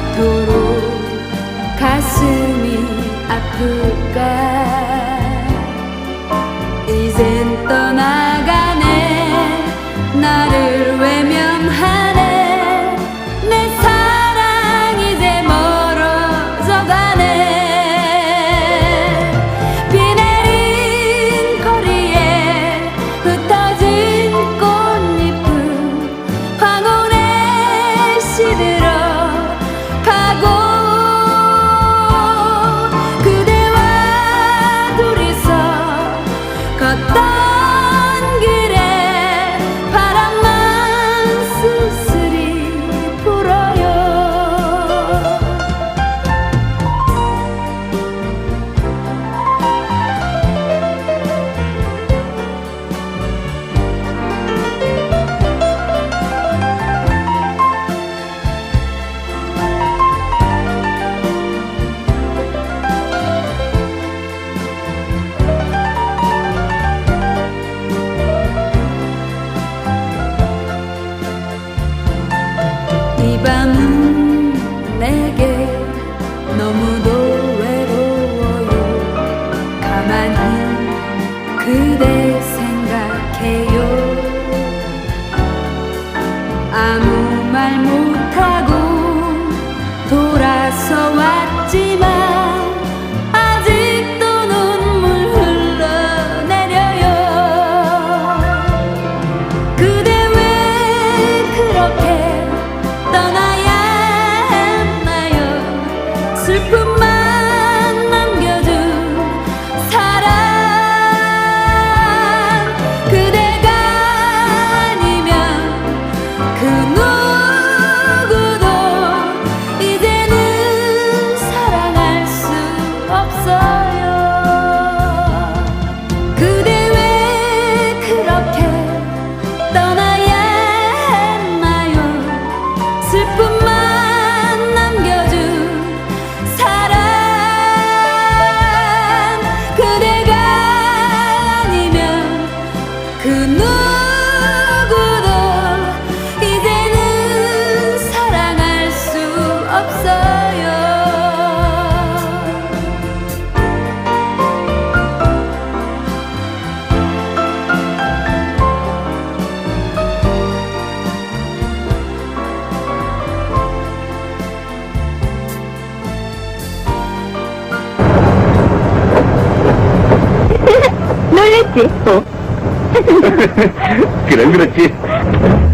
그토록 가슴이 아플까? 이젠 떠 Bye. 벌써 왔지만 sip of 그렇지 그럼 그렇지.